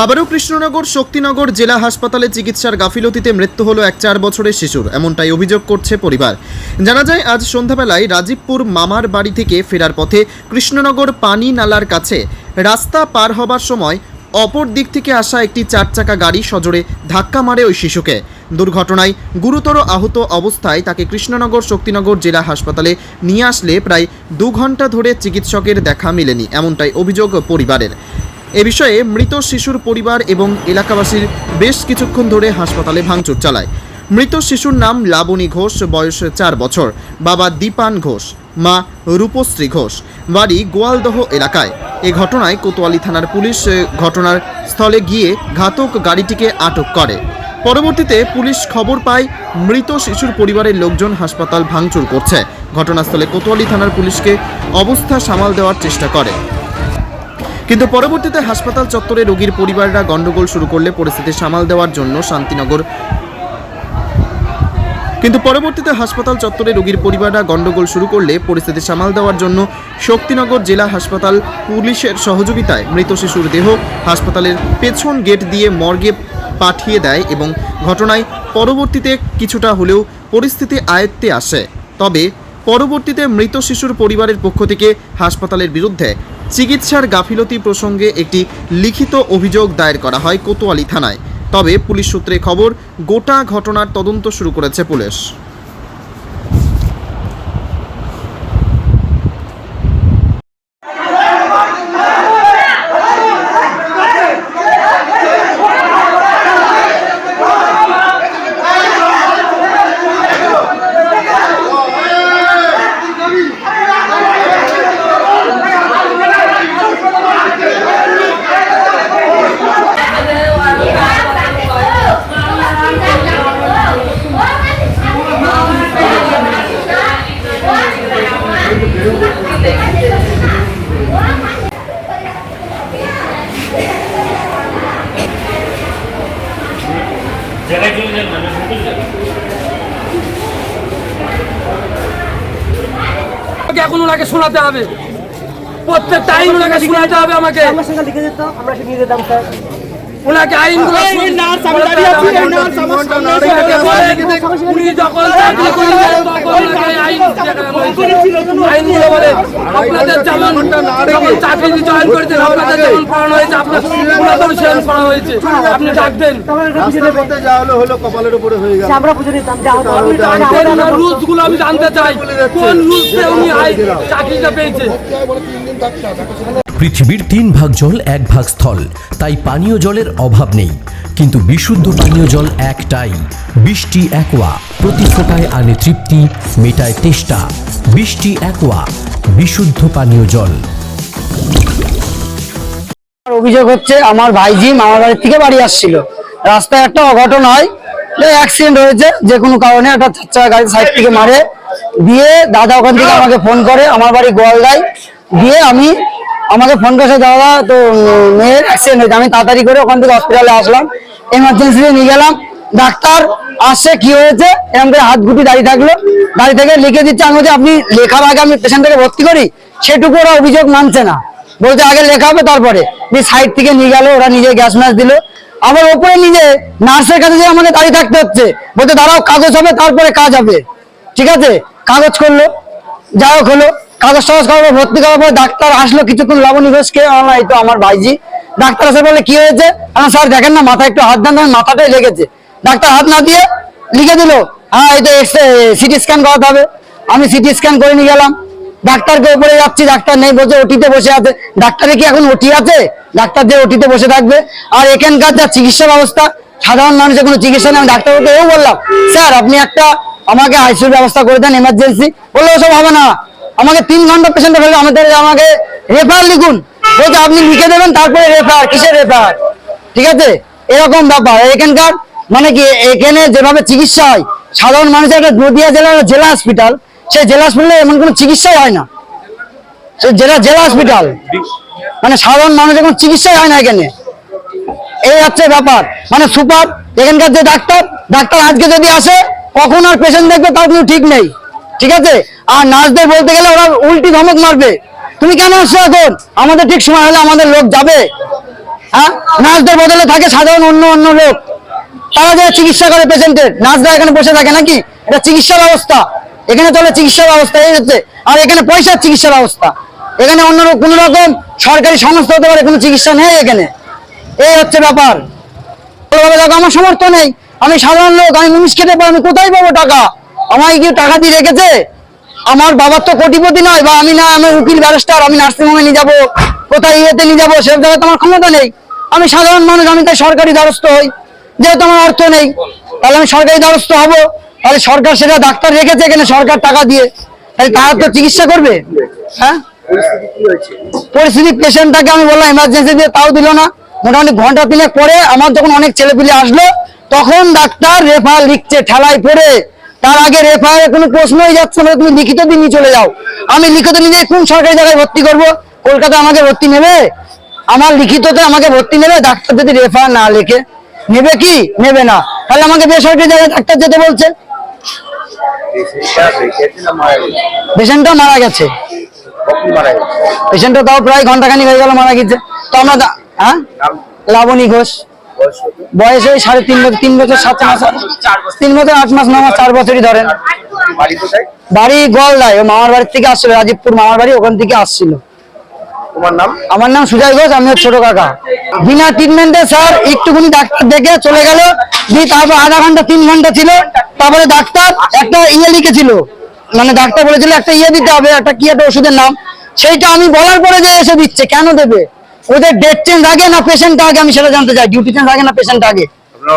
আবারও কৃষ্ণনগর, শক্তিনগর জেলা হাসপাতালে চিকিৎসার গাফিলতিতে মৃত্যু হলো এক চার বছরের শিশুর, এমনটাই অভিযোগ করছে পরিবার। জানা যায়, আজ সন্ধ্যাবেলায় রাজীবপুর মামার বাড়ি থেকে ফেরার পথে কৃষ্ণনগর পানি নালার কাছে রাস্তা পার হবার সময় অপর দিক থেকে আসা একটি চার চাকা গাড়ি সজোরে ধাক্কা মারে ওই শিশুকে। দুর্ঘটনায় গুরুতর আহত অবস্থায় তাকে কৃষ্ণনগর, শক্তিনগর জেলা হাসপাতালে নিয়ে আসলে প্রায় দু ঘণ্টা ধরে চিকিৎসকের দেখা মেলেনি, এমনটাই অভিযোগ পরিবারের। এ বিষয়ে মৃত শিশুর পরিবার এবং এলাকাবাসীর বেশ কিছুক্ষণ ধরে হাসপাতালে ভাঙচুর চালায়। মৃত শিশুর নাম লাবণী ঘোষ, বয়স চার বছর। বাবা দীপান ঘোষ, মা রূপশ্রী ঘোষ। বাড়ি গোয়ালদহ এলাকায়। এ ঘটনায় কোতোয়ালি থানার পুলিশ ঘটনার স্থলে গিয়ে ঘাতক গাড়িটিকে আটক করে। পরবর্তীতে পুলিশ খবর পায়, মৃত শিশুর পরিবারের লোকজন হাসপাতাল ভাঙচুর করছে। ঘটনাস্থলে কোতোয়ালি থানার পুলিশকে অবস্থা সামাল দেওয়ার চেষ্টা করে। কিন্তু পরবর্তীতে হাসপাতাল চত্বরে রোগীর পরিবাররা গন্ডগোল শুরু করলে পরিস্থিতি সামাল দেওয়ার জন্য শান্তিনগর কিন্তু পরবর্তীতে হাসপাতাল চত্বরে রোগীর পরিবাররা গন্ডগোল শুরু করলে পরিস্থিতি সামাল দেওয়ার জন্য শক্তিনগর জেলা হাসপাতাল পুলিশের সহযোগিতায় মৃত শিশুর দেহ হাসপাতালের পেছন গেট দিয়ে মর্গে পাঠিয়ে দেয় এবং ঘটনায় পরবর্তীতে কিছুটা হলেও পরিস্থিতি আয়ত্তে আসে। তবে পরবর্তীতে মৃত শিশুর পরিবারের পক্ষ থেকে হাসপাতালের বিরুদ্ধে চিকিৎসার গাফিলতি প্রসঙ্গে একটি লিখিত অভিযোগ দায়ের করা হয় কোতোয়ালি থানায়। তবে পুলিশ সূত্রে খবর, গোটা ঘটনার তদন্ত শুরু করেছে পুলিশ। আমাকে এখন ওনাকে শোনাতে হবে। প্রত্যেক টাইম ওনাকে শোনাতে হবে আমাকে। আমার সঙ্গে লিখে যেত, আমরা সে নিয়ে যেতাম, স্যার। ওনাকে আইনগুলো উনি যখন আইনগুলো বলে আপনাদের যেমন যখন চাকরি জয়েন করেছেন আপনাদের যেমন পড়ানো হয়েছে আপনার হয়েছে আপনি ডাকবেন তখন এটা বুঝে দেবে যা হলো হলো কপালের উপরে হয়ে গেল সে আমরা বুঝে নিতাম যা হতো রুলসগুলো আমি জানতে চাই কোন রুলসে উনি চাকরিটা পেয়েছে পৃথিবীর তিন ভাগ জল, এক ভাগ স্থল। তাই পানীয় জলের অভাব নেই। কিন্তু বিশুদ্ধ পানীয় জল একটাই। বৃষ্টি একোয়া, প্রতি ফোটায় আনে তৃপ্তি, মেটায় তেষ্টা। বৃষ্টি একোয়া, বিশুদ্ধ পানীয় জল। অভিযোগ হচ্ছে, আমার ভাইজি মামার বাড়ির থেকে বাড়ি আসছিল। রাস্তায় একটা অঘটন হয় অ্যাক্সিডেন্ট হয়েছে, যে কোনো কারণে একটা চার গাড়ি সাইড থেকে মারে। দিয়ে দাদা ওখান থেকে আমাকে ফোন করে, আমার বাড়ি গোয়ালদায়। দিয়ে আমি আমাকে ফোন করেছে, দাদা, তো মেয়ের অ্যাক্সিডেন্ট হয়েছে। আমি তাড়াতাড়ি করে ওখান থেকে হসপিটালে আসলাম। এমার্জেন্সিতে নিয়ে গেলাম। ডাক্তার আসছে কি হয়েছে? এরকম করে হাত গুটি দাঁড়িয়ে থাকল। দাঁড়িয়ে থেকে লিখে দিচ্ছে, আমি বলছি, আপনি লেখার আগে আমি পেশেন্টটাকে ভর্তি করি? সেটুকু ওরা অভিযোগ মানছে না। বলছে, আগে লেখা হবে, তারপরে। সাইড থেকে নিয়ে গেল, ওরা নিজে গ্যাস ম্যাচ দিল। আবার ওপরে নিজে নার্সের কাছে যে আমাকে দাঁড়িয়ে থাকতে হচ্ছে। বলতে দাঁড়াও, কাগজ হবে, তারপরে কাজ হবে। ঠিক আছে? কাগজ করল যা হোক হলো। টাগজ করার পর, ভর্তি করার পর ডাক্তার আসলো কিছুক্ষণ লাবণী ঘোষকে। আমার এই তো আমার ভাইজি। ডাক্তার এসে বলে কি হয়েছে? আমার স্যার, দেখেন না, মাথায় একটু হাত দেন মাথাটাই লেগেছে। ডাক্তার হাত না দিয়ে লিখে দিল হ্যাঁ এই তো সিটি স্ক্যান করাতে হবে। আমি সিটি স্ক্যান করে নিয়ে গেলাম। ডাক্তারকে উপরে যাচ্ছি, ডাক্তার নেই, বসে, ওটিতে বসে আছে। ডাক্তারে কি এখন ওটি আছে? ডাক্তার যে ওটিতে বসে থাকবে। আর এখানকার যা চিকিৎসা ব্যবস্থা, সাধারণ মানুষের কোনো চিকিৎসা নেই। আমি ডাক্তারকে এও বললাম, স্যার, আপনি একটা আমাকে আইসিউর ব্যবস্থা করে দেন এমার্জেন্সি বললে, ওসব হবে না। আমাকে তিন ঘণ্টা পেশেন্ট হলে আমাদের, আমাকে রেফার লিখুন। বলছে, আপনি লিখে দেবেন, তারপরে রেফার কিসের রেফার ঠিক আছে? এরকম ব্যাপার। এখানকার মানে কি, এখানে যেভাবে চিকিৎসা হয়, সাধারণ মানুষের একটা নদিয়া জেলার জেলা হসপিটাল সেই জেলা হসপিটালে এমন কোনো চিকিৎসাই হয় না। জেলা জেলা হসপিটাল মানে সাধারণ মানুষের কোনো চিকিৎসাই হয় না এখানে। এই হচ্ছে ব্যাপার। মানে সুপার, এখানকার যে ডাক্তার ডাক্তার আজকে যদি আসে, কখন আর পেশেন্ট দেখবে তার কোনো ঠিক নেই। ঠিক আছে? আর নার্সদের বলতে গেলে ওরা উল্টি ধমক মারবে। তুমি কেন আসছো এখন? আমাদের ঠিক সময় হলে আমাদের লোক যাবে। হ্যাঁ? নার্সদের বদলে থাকে সাধারণ অন্য অন্য লোক। তারা যে চিকিৎসা করে পেশেন্টের, নার্সরা এখানে বসে থাকে নাকি? এটা চিকিৎসা ব্যবস্থা। এখানে চলে চিকিৎসা ব্যবস্থা, এই হচ্ছে। আর এখানে পয়সার চিকিৎসা ব্যবস্থা। এখানে অন্য কোনো রকম সরকারি সংস্থা হতে পারে, কোনো চিকিৎসা নেই এখানে। এই হচ্ছে ব্যাপার। আমার সামর্থ্য নেই। আমি সাধারণ লোক, আমি মুনিশ খেতে পারি আমি কোথায় পাবো টাকা? আমায় কি টাকা দিয়ে রেখেছে? আমার বাবার তো কোটিপতি নয়, বা আমি না, আমি উকিল, ব্যারিস্টার, আমি নার্সিং হোমে নিয়ে যাব, কোথায় ইয়েতে নিয়ে যাব, সে জায়গায় তোমার ক্ষমতা নেই। আমি সাধারণ মানুষ, আমি তাই সরকারি দ্বারস্থ হই। যেহেতু আমার অর্থ নেই, তাহলে আমি সরকারি দ্বারস্থ হব। তাহলে সরকার সেটা ডাক্তার রেখেছে এখানে সরকার টাকা দিয়ে? তাহলে তারা তো চিকিৎসা করবে? হ্যাঁ? পরিস্থিতি পেশেন্টটাকে আমি বললাম এমার্জেন্সি দিয়ে তাও দিল না। মোটামুটি ঘণ্টা তিনেক পরে আমার যখন অনেক ছেলেপিলে আসলো, তখন ডাক্তার রেফার লিখছে, ঠেলায় পড়ে। তার আগে রেফারে কোনো প্রশ্নই যাচ্ছে না, তুমি লিখিত দিয়ে নিয়ে চলে যাও। আমি লিখিত নিজে কোন সরকারি জায়গায় ভর্তি করব? কলকাতা আমাকে ভর্তি নেবে? আমার লিখিততে আমাকে ভর্তি নেবে? ডাক্তার যদি রেফার না লেখে, নেবে কি? নেবে না। তাহলে আমাকে বেসরকারি জায়গায় ডাক্তার যেতে বলছে। পেশেন্টটা মারা গেছে। পেশেন্টটা তাও প্রায় ঘন্টাখানি হয়ে গেল মারা গেছে। তো আমরা হ্যাঁ? লাবণী ঘোষ। বয়স ওই সাড়ে তিন বছর তিন বছর সাত মাস তিন বছর আট মাস ন মাস চার বছরই ধরেন। বাড়ি গলদায় ও মামার বাড়ি থেকে আসছিল রাজীবপুর মামার বাড়ি ওখান থেকে আসছিল। তোমার নাম? আমার নাম সুজয় ঘোষ আমি ছোট কাকা। বিনা ট্রিটমেন্টে স্যার একটুখানি ডাক্তার দেখে চলে গেল দিয়ে তারপর আধা ঘণ্টা তিন ঘণ্টা ছিল। তারপরে ডাক্তার একটা ইয়ে লিখেছিল মানে ডাক্তার বলেছিল একটা ইয়ে দিতে হবে একটা কি একটা ওষুধের নাম। সেইটা আমি বলার পরে যে এসে দিচ্ছে কেন দেবে? ওদের ডেট চেঞ্জ আগে না পেশেন্ট আগে আমি সেটা জানতে চাই। ডিউটি চেঞ্জ আগে না পেশেন্ট আগে?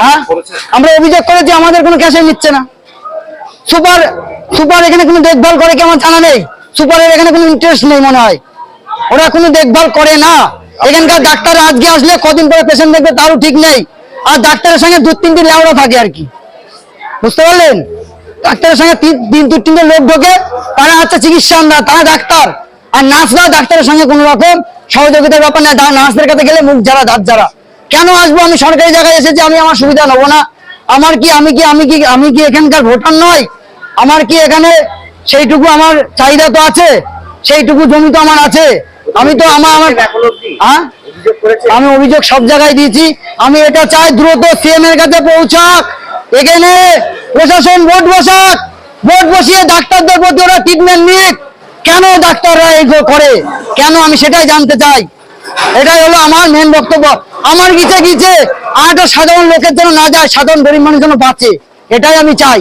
হ্যাঁ? আমরা অভিযোগ করেছি আমাদের কোনো ক্যাশে নিচ্ছে না। সুপার সুপার এখানে কোনো দেখভাল করে কি আমার জানা নেই? সুপারের এখানে কোনো ইন্টারেস্ট নেই মনে হয়। ওরা কোনো দেখভাল করে না। এখানকার ডাক্তার আজকে আসলে কদিন পরে পেশেন্ট দেখবে তারও ঠিক নেই। আর ডাক্তারের সঙ্গে দু তিনটি লেওড়া থাকে আর কি। বুঝতে পারলেন? ডাক্তারের সঙ্গে তিন- দু তিনটে লোক ঢোকে তারা হচ্ছে চিকিৎসা না তারা ডাক্তার। আর নার্স নার্সরা ডাক্তারের সঙ্গে কোনো রকম সহযোগিতার ব্যাপার না। নার্সদের কাছে গেলে মুখ যারা দাঁত যারা কেন আসব? আমি সরকারি জায়গায় এসেছি আমি আমার সুবিধা নেব না? আমার কি, আমি কি আমি কি আমি কি এখানকার ভোটার নয়? আমার কি এখানে সেইটুকু আমার চাহিদা তো আছে? সেইটুকু জমি তো আমার আছে? আমি তো আমার আমার হ্যাঁ? আমি অভিযোগ সব জায়গায় দিয়েছি। আমি এটা চাই দ্রুত সিএম এর কাছে পৌঁছাক। এখানে প্রশাসন ভোট বসাক। ভোট বসিয়ে ডাক্তারদের প্রতি ওরা ট্রিটমেন্ট নিক। কেন ডাক্তাররা এই করে? কেন আমি সেটাই জানতে চাই? এটাই হলো আমার মেন বক্তব্য। আমার গিছে গিছে আর একটা সাধারণ লোকের জন্য না যায়, সাধারণ গরিব মানুষের জন্য বাঁচে। এটাই আমি চাই।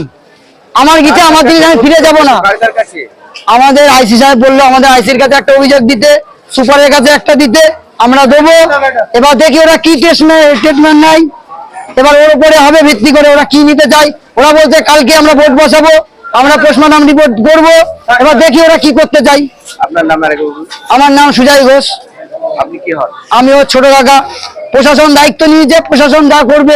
আমার গিছে আমার দিকে আমি ফিরে যাব না। আমাদের আইসি সাহেব বলল, আমাদের আইসির কাছে একটা অভিযোগ দিতে, সুপারের কাছে একটা দিতে, আমরা দেবো। এবার দেখি ওরা কি ট্রিটমেন্ট নাই এবার ওর উপরে হবে, ভিত্তি করে ওরা কি নিতে চাই ওরা বলছে, কালকে আমরা ভোট বসাবো। আমরা পোস্টমর্টম রিপোর্ট করব। এবার দেখি ওরা কি করতে চাই। আপনার নাম। আমার নাম সুজয় ঘোষ। আপনি কি হন? আমি ওর ছোট কাকা। প্রশাসন দায়িত্ব নিয়েছে প্রশাসন যা করবে